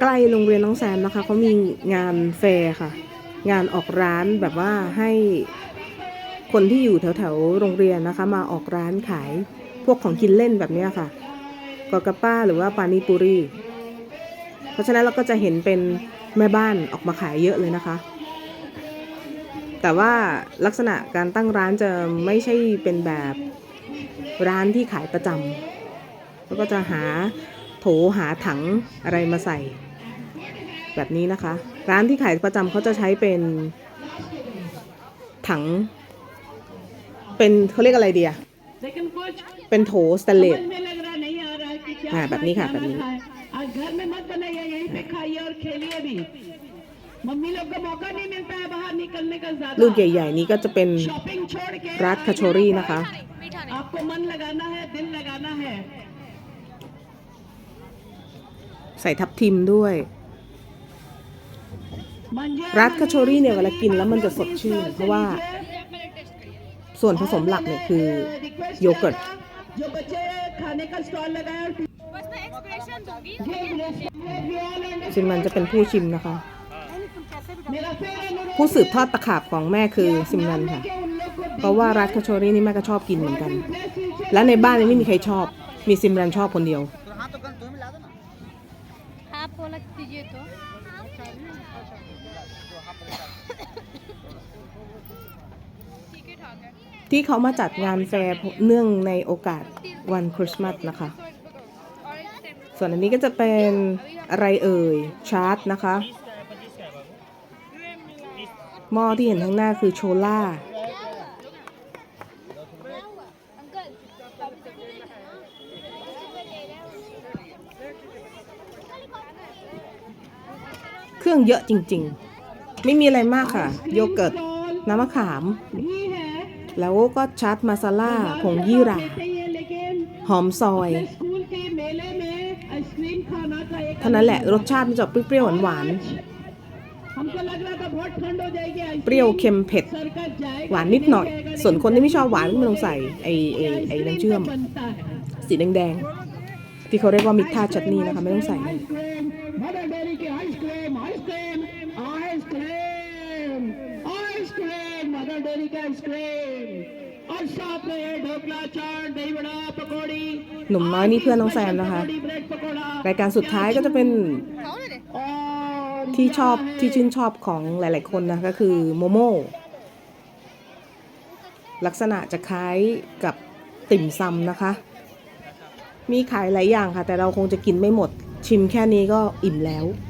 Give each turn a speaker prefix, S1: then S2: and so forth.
S1: ใกล้โรงเรียนน้องแซมนะคะเขามีงานแฟร์ค่ะ งานออกร้านแบบว่าให้คนที่อยู่แถวๆโรงเรียนนะคะ มาออกร้านขายพวกของกินเล่นแบบนี้ค่ะกอกาป้าหรือว่าปานิปุรี เพราะฉะนั้นเราก็จะเห็นเป็นแม่บ้านออกมาขายเยอะเลยนะคะ แต่ว่าลักษณะการตั้งร้านจะไม่ใช่เป็นแบบร้านที่ขายประจำแล้วก็จะหาโถหาถังอะไรมาใส่ แบบนี้นะคะ ร้านที่ขายประจำเขาจะใช้เป็นถัง เป็นเขาเรียกอะไรเดีย
S2: लेकिन कुछ
S1: เป็นโถสแตนเลส
S2: समझ में लग रहा नहीं आ रहा है कि क्या
S1: हाँ,
S2: खाए,
S1: बटनी खा,
S2: क्या ना
S1: बटनी।
S2: खाए। आज घर में मत बनाइए यहीं पे खाइए और खेलिए भी मम्मी लोग को मौका नहीं मिलता है बाहर निकलने का
S1: ลูก
S2: ज्यादा
S1: ใหญ่ ๆ นี้ก็จะเป็น
S2: शॉपिंग छोड़ के
S1: รัดคาโชรี่นะคะ
S2: आपको मन लगाना है दिल लगाना है
S1: ใส่ทับทิมด้วย
S2: मंजे
S1: รัดคาโชรี่เนี่ยเวลากินแล้วมันจะสดชื่น เพราะว่า ส่วนผสมหลักเนี่ยคือโยเกิร์ตซินมันจะเป็นผู้ชิมนะคะ ผู้สืบทอดตะขาบของแม่คือซิมนันค่ะ เพราะว่ารัดคาโชรี่นี่แม่ก็ชอบกินเหมือนกัน และในบ้านนี่ไม่มีใครชอบ มีซิมรันชอบคนเดียว ที่เขามาจัดงานแฟร์เนื่องในโอกาสวันคริสต์มาสนะคะ ส่วนอันนี้ก็จะเป็นอะไรเอ่ย ชาร์ตนะคะ หม้อที่เห็นข้างหน้าคือโชล่า ครื่อง เยอะจริง ๆ ไม่มีอะไรมากค่ะ โยเกิร์ต น้ำมะขาม แล้วก็ชาร์ตมาซาล่าผงยี่หร่าหอมซอยท่านั้นแหละรสชาติมันจะเปรี้ยวหวานๆเปรี้ยวเค็มเผ็ด หวานนิดหน่อย ส่วนคนที่ไม่ชอบหวานก็ไม่ต้องใส่ไอ้ไอ้ไอน้ำเชื่อม สีแดงๆที่เขาเรียกว่ามิท่าชัดนี้นะคะ ไม่ต้องใส่
S2: आइसक्रीम मदर डेयरी की आइसक्रीम और साथ में ये ढोकला चाट दही बड़ा पकौड़ी
S1: หนุ่มน้อยนี่เพื่อนน้องแซมนะคะ
S2: पकौड़ी ब्रेड पकौड़ा
S1: รายการสุดท้ายก็จะเป็น
S2: और
S1: ที่ชอบที่ชื่นชอบของหลาย ๆ คนนะก็คือโมโม่ลักษณะจะคล้ายกับติ่มซำนะคะ มีขายหลายอย่างค่ะ แต่เราคงจะกินไม่หมดชิมแค่นี้ก็อิ่มแล้ว
S2: हाँ